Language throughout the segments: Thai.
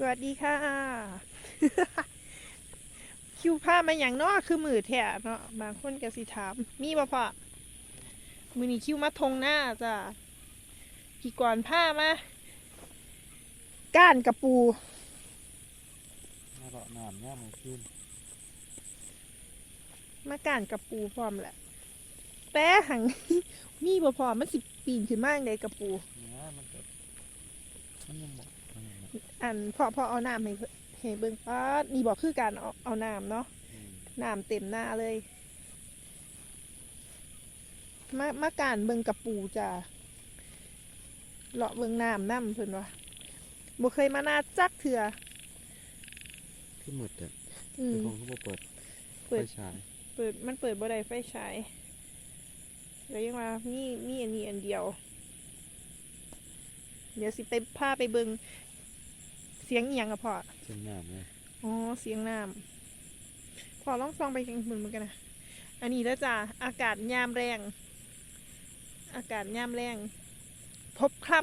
สวัสดีค่ะ คิวผ้ามาอย่างเนาะคือมือแท้เนาะบางคนก็สิถาม มีบ่พ่อมือนี้คิวมาทงหน้าจ้ะพี่ก่อนผ้ามาก้านกระปูมาเลาะน้ำย่ามมันขึ้นมาก้านกระปูพร้อมแหละแต่หังมีบ่พอมันสิปีนขึ้นมาจั่งใดกระปูเนี่ยมันก็มันยังบอกมันยังบ อกอันพอพอเอาน้ำให้เพิ่นให้เบิ่งป้าดนี่บอกคือการเอาเอาน้ำเนาะอืมน้ำเต็มหน้าเลย มามาการเบิงกระปูจ้ะเลาะเบิงน้ำน้ำเพิ่นวะบ่เคยมาหน้าจักเถื่อคือหมดอะอืมแต่ของเขาบอกเปิดเปิดไฟฉายเปิดมันเปิดบ่ได้ไฟฉายแล้วยังว่ามีมีอันนี้อันเดียว เดี๋ยวสิไปพาไปเบิง เสียงเอียงอะพ่อเส้นน้ำไงอ๋อเสียงน้ำพอลองซองไปกันเหมือนเหมือนกันนะอันนี้แล้วจ้ะอากาศยามแรง อากาศยามแรง พบค่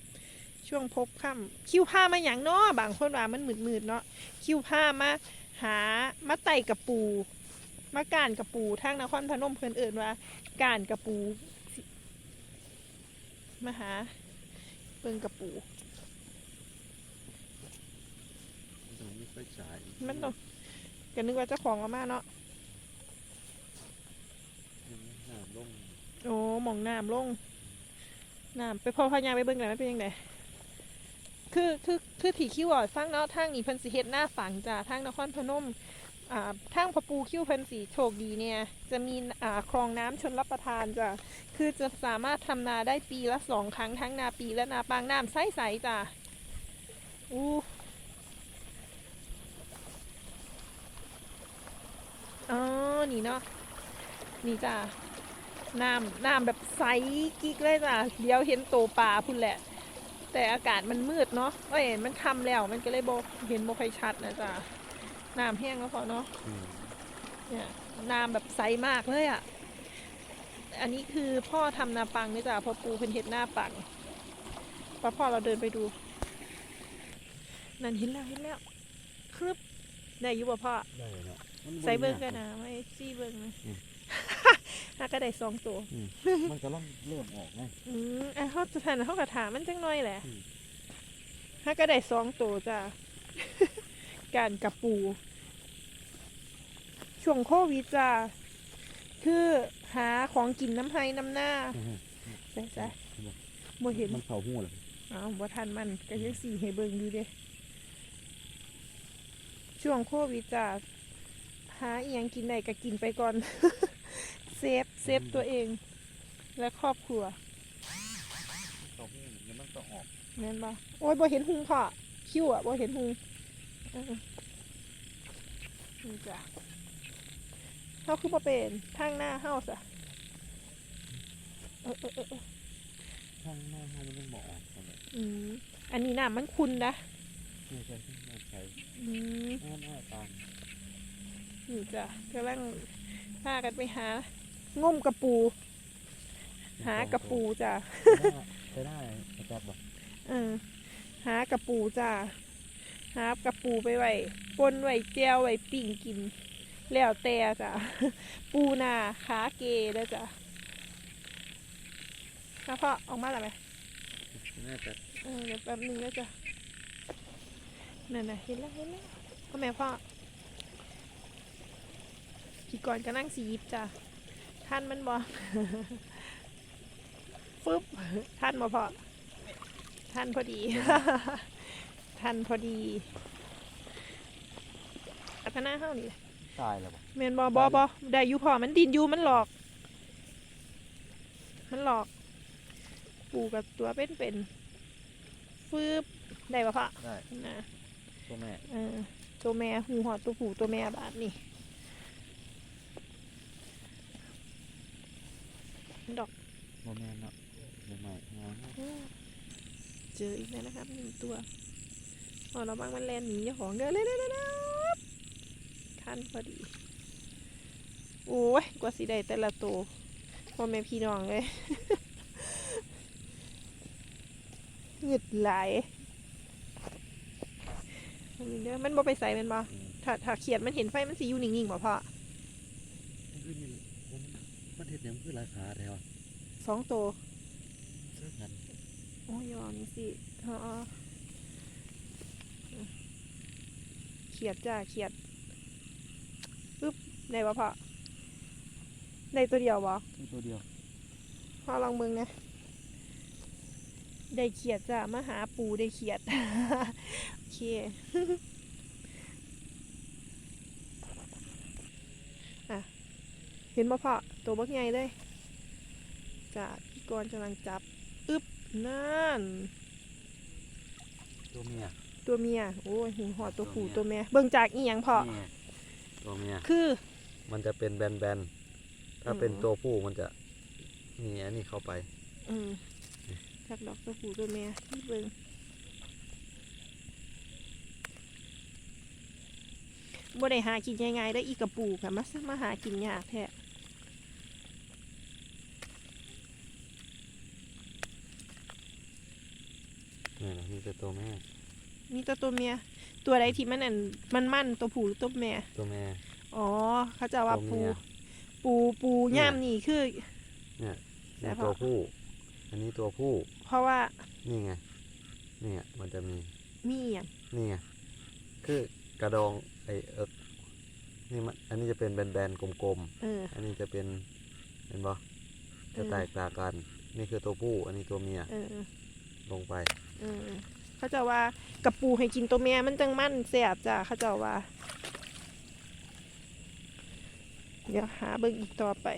ำช่วงพบค่ำคิวผ้ามาอย่างเนาะบางคนว่ามันมืดๆเนาะคิวผ้ามาหามาไต่กระปูมาก่านกระปูทางนครพนมเพื่อนเอิญว่าก่านกระปูมาหาเบิ่งกระปู มันต้องมีไฟฉายมันต้องก็นึกว่าเจ้าของเอามาเนาะน้ำลงโอ้หมองน้ำลงน้ำไปพอพายางไปเบิ่งหน่อยมันเป็นยังไงคือคือคือถี่คิวอะสร้างเนาะทางนี้เพิ่นสิเฮ็ดหน้าฝังจ้ะทางนครพนมอ่าทางพอปูคิวเพิ่นสีโชคดีเนี่ย จะมีอ่าคลองน้ำชนรับประทานจ้ะคือจะสามารถทำนาได้ปีละสองครั้งทั้งนาปีและนาปางน้ำใสๆจ้ะอู้ อ๋อ นี่เนาะ นี่จ้ะน้ำน้ำแบบใสกิ๊กเลยจ้ะเดี๋ยวเห็นโตปลาพุ่นแหละ แต่อากาศมันมืดเนาะเอ้ยมันคำแล้วมันก็เลยบเห็นบ่ค่อยชัดนะจ้ะน้ำแห้งแล้วพอเนาะอืมเนี่ยน้ำแบบใสมากเลยอะ่ะ อันนี้คือพ่อทำนาปังนี่จ้ะพอปูเป็นเห็ดหน้าปังพอพ่อเราเดินไปดู นั่นเห็นแล้วเห็นแล้วครึบได้อยุบพ่อได้เนาะมัน ใส่เบิ้งยากันนะไม่ซี่เบิ้งนะอืมน่าก็ได้สองตัวอืมมันก็เริ่มเริ่มออกไงอืมอะเขาจะทันเขากระถามมันจังน้อยแหละอืมถ้าก็ได้สองตัวจ้ะการกระปู ช่วงโควิดจ้ะคือหาของกินน้ำไห้น้ำหน้าอืมใช่ใช่บ่เห็นมันเผาหูเลยอ้าวบ่ทันมันก็ยังสี่ให้เบิ่งอยู่เด้ช่วงโควิดจ้ะ หาอีหยังกินได้ก็กินไปก่อน เซฟเซฟตัวเอง และครอบครัวเผาหูแล้วมันก็ออกแม่นบ่โอ้ยบ่เห็นหุงพ่อคิ้วอะบ่เห็นหุงเออนี่จ้ะเฮาคือบ่เป็นทางหน้าเฮาซะเออเออเออเออข้างหน้ามันยังบอกออกกันเลยอืมอันนี้น้ำมันคุณนะไม่ใช่ที่น้ำใช้อืมหน้าหน้าตาม นี่จ้ะกำลังพากันไปหางมกระปู หากระปูจ้ะไปได้ไปจับบ่เออหากระปูจ้ะหากระปูไปไว้ปนไว้แจวไว้ปิ่งกิน แล้วแต่จ้ะปูนาขาเกแล้วจ้ะแล้วพ่อออกมาแล้วไหมน่าจะเออเดี๋ยวแป๊บนึงแล้วจ้ะนั่นน่ะเห็นแล้วเห็นแล้วพ่อแม่พ่อ พี่กรณ์ก็นั่งสียิบจ้ะท่านมันบอฟึบท่านมาพอท่านพอดี ท่านพอดีอัตนาเท่านี้ตายแล้วบ่เมนบอบอบอได้อยู่พอมันดินอยู่มันหลอก มันหลอก ปูกับตัวเป็นเป็นๆฟืบได้ปะพะได้นะตัวแม่เออตัวแม่หูหอดตัวผู้ตัวแม่บาดนี่ ดอกตัวแม่เนาะตัวใหม่งามมากอืมเจออีกแล้วนะครับหนึ่งตัวอ๋อเราบางมันแลนหนีเจ้าของเด้อเลยเลยท่านพอดี โอ้ยกว่าสิได้แต่ละตัวพ่อแม่พี่น้องเลยหงึดไหลายอันนี้เด้อมันบ่ไปใส่แมันบ่อืมถ้าถ้าเขียดมันเห็นไฟมันสิอยู่นิ่งๆบ่พ่อ มันคือมันมันมัน เห็ดเนี่ยมันคือราคาแท้วะสองตัวเสื้อกันโอ้ยยอมสิอ๋อเขียดจ้าเขียดปึ๊บได้บ่พ่อได้ตัวเดียวบ่มีตัวเดียวพ่อลองมึงนะได้เขียดจ้ะมาหาปูได้เขียด โอเค อะ เห็นบ่พ่อตัวบักใหญ่เลยจ้ะพี่กรณ์กำลังจับอึ๊บนั่น ตัวเมียตัวเมียโอ้ยหิวหอดตัวผู้ตัตัววเมีเมียยเบิ่งจากอีหยังพ่อนี่ไงตัวเมียคือ มันจะเป็นแบนๆถ้าอืมเป็นตัวผู้มันจะมีอันนี้เข้าไป อืมจากดอกตัวผู้ตัวเมียนี่เบิ่ง บ่ได้หากินง่ายๆได้ออีกระปูค่ะมาซะมาหากินยากแท้นี่นะมีแต่ตัวแม่ มีตัวตัวเมีย ตัวใดที่มันอันมันมั่นตัวผู้หรือตัวแม่ ตัวแม่ อ๋อ เขาจะว่าตัวปู เมีย ปูปูเนี่ยย่ามนี่คือ เนี่ยแต่นี่พอ ตัวผู้ อันนี้ตัวผู้ เพราะว่านี่ไงนี่ไงมันจะมี มีอหย่างนี่ไง คือ กระดองไอเอิกนี่มันอันนี้จะเป็นแบนๆกลมเออ ๆ อันนี้จะเป็นเห็นปะจะเออแตกต่างกัน นี่คือตัวผู้ อันนี้ตัวเมียเออ ลงไป เออ เขาจะว่ากับปูให้กินตัวแม่มันจังมั่นแสบจ้ะเขาจะว่า เดี๋ยวหาเบิ่งอีกต่อไป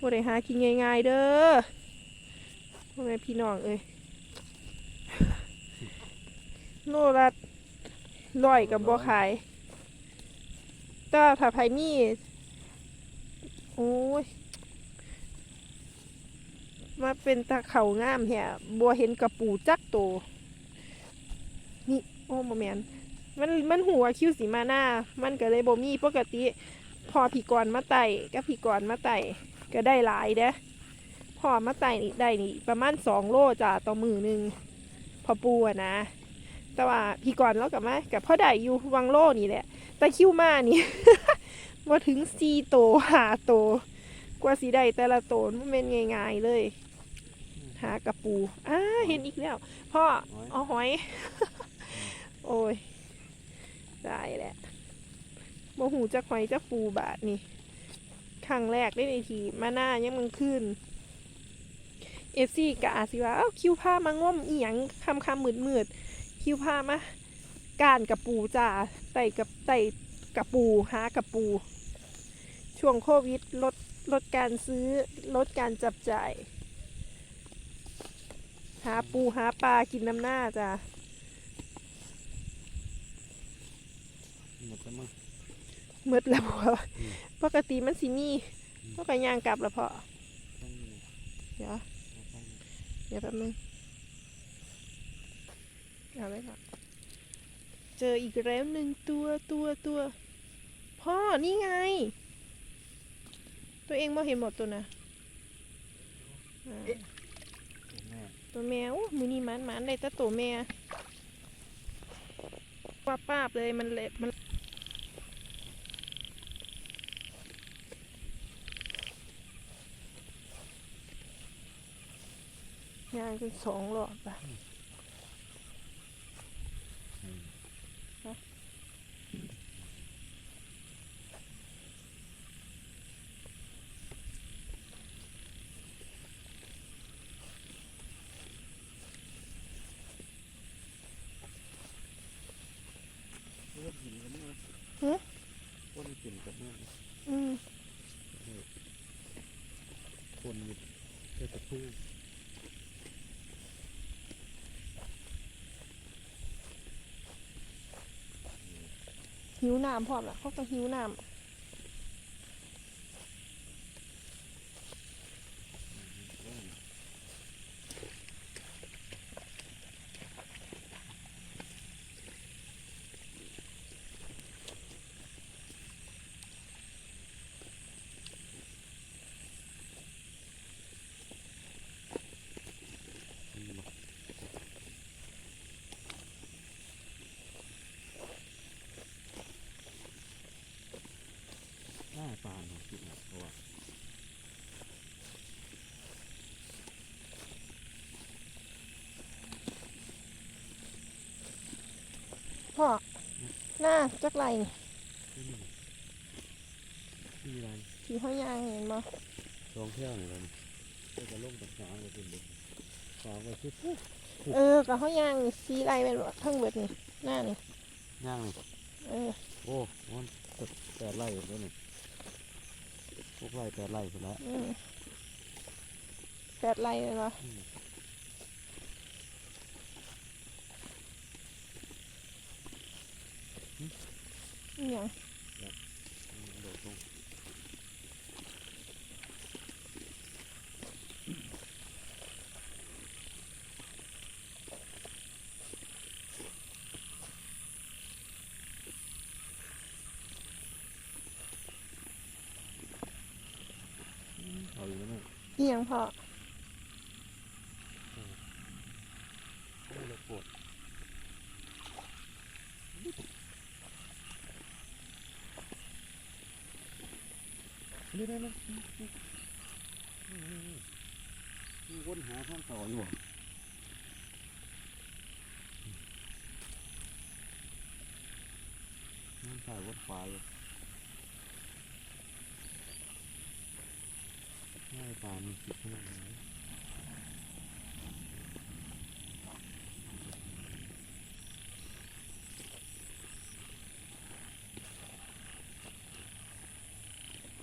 บ่ได้หากินง่ายๆเด้อพ่อแม่พี่น้องเอ้ย โลละร้อยกับบ่ขาย แต่ว่าถ้าไผมีโอ้ยมาเป็นตาเขางามแฮะบัวเห็นกระปูจักโต นี่ โอ้โมแมนมันมันหัวคิ้วสีมาหน้า มันก็เลยบ่มีปกติ พอผีกรมาไต่กับผีกรมาไต่ก็ได้หลายเด้พอมาไต่นี่ได้นี่ ประมาณสองโลจ้ะต่อมือหนึ่งพอปูอะนะ แต่ว่าผีกรแล้วกับมากับพ่อได้อยู่วังโลนี่แหละ แต่คิ้วมานี่มาถึงสี่โตหาโต กว่าสีได้แต่ละโตนมันเป็นง่ายๆเลย หากระปูอ่าเห็นอีกแล้ว พ่อหอยเอาหอย โอ้ยได้แหละโมหูจะหอยจะปูบาทนี่ครั้งแรกได้ในทีมาหน้ายังมันขึ้นเอฟซีกะอาจสิว่าเอ้าคิวผ้ามาง่อมอีหยังคำคำมืดมืด ๆคิวผ้ามาการกับปูจ่าไต่กับไต่กับปูหากับปู ช่วงโควิดลดลดการซื้อลดการจับจ่าย หาปูหาปลากินน้ำหน้าจ้ะหมดแล้วมั้งหมืดแล้วพออืมปกติมันสิมีพวกกันย่างกลับแล้วพอต้องมีเดี๋ยวต้องมีเดี๋ยวแป๊บนึง เอาไว้ก่อนเจออีกแล้วหนึ่งตัวตัวตัว พ่อนี่ไง ตัวเองบ่เห็นหมดตัวนะอ่าตัวแม่ตัวแมวมือนี้มันมันได้แต่ตัวแม่ว่าป้าบเลยมันเละมันยางเป็นสองหลอดปะ อืม ฮะ เลือดหินกับแม่ ฮะ ก้นหินกับแม่ อืม คนมีเจ้าตะพูหิวน้ำพร้อมละเขาก็หิวน้ำ พ่อหน้าจักไรนี่นี่อะไรที่ห้อยยางเห็นบ่สองเที่ยวนี่มันก็จะลงตักสามก็เป็นเด็กสามก็คือปุ๊บเออกับห้อยยางนี่สีไรเป็นบ่ทั้งเบิดนี่หน้านี่ย่างนี่เออโอ้มันแปดไร่แล้วนี่พวกไร่แปดไร่ไปแล้วอืมแปดไรเลยบ่อืม อห ย่างโดดลงเอาอยู่แล้วเนี่ยอหย่างพ่อ ไม่ได้ปวดนี่ได้ไหมมีวนหาข้างต่ออยู่บ่นั่นถ่ายวัดไฟง่ายตามีสิทธิ์ขนาดไหน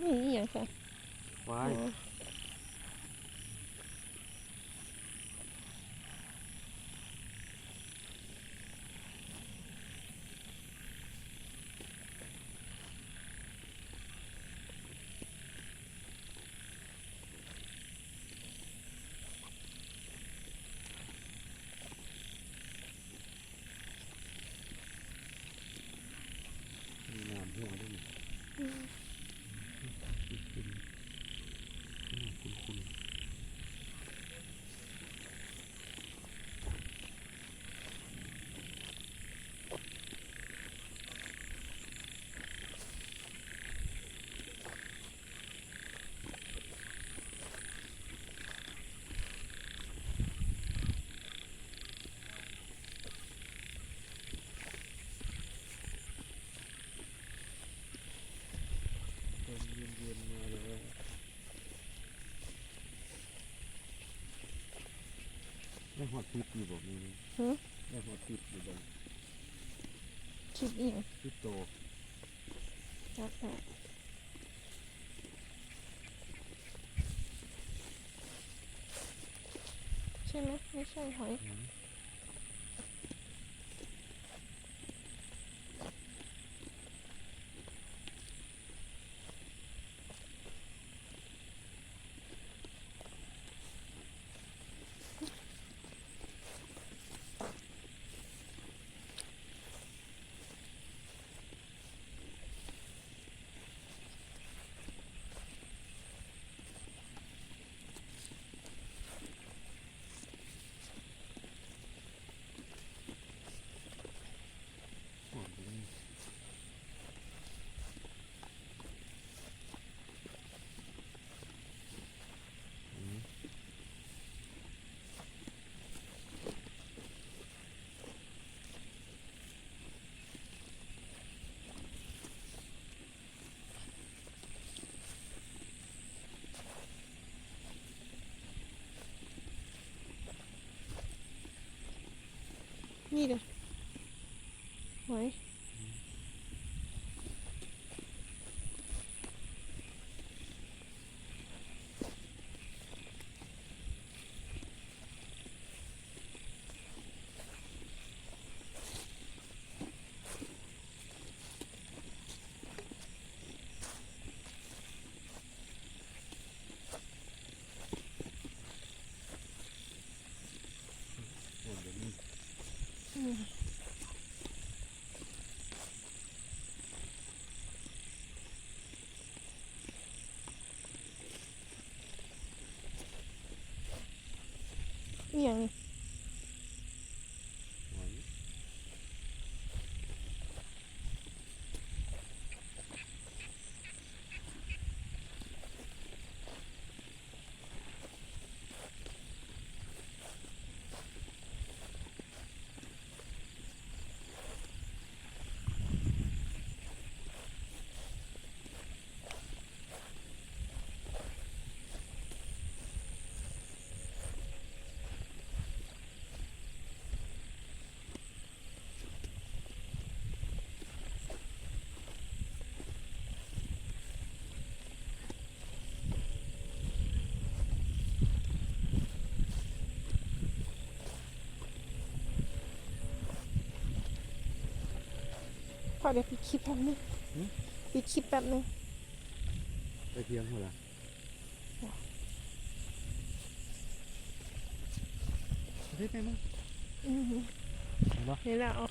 นี่อหย่าง ค่ะว้าโอ้ย มีน้ำหัวด้วยนี่ อืม คุณคุณคุณ ลม เย็นๆมาเลยได้หอดติดอยู่บอกนี่ได้หอดติดอยู่บอกคิดอหย่างติดโตจักค่ะใช่ไหมไม่ใช่หอยหอดอยู่นี่อืม นี่เด้อหวยอืม อ เดี๋ยวปิดคลิปแป๊บนึงหืม ปิดคลิปแป๊บนึงไปเพียงเท่าไหร่ได้ไหมมั้ง อือหือเห็นปะนี่แหละเอา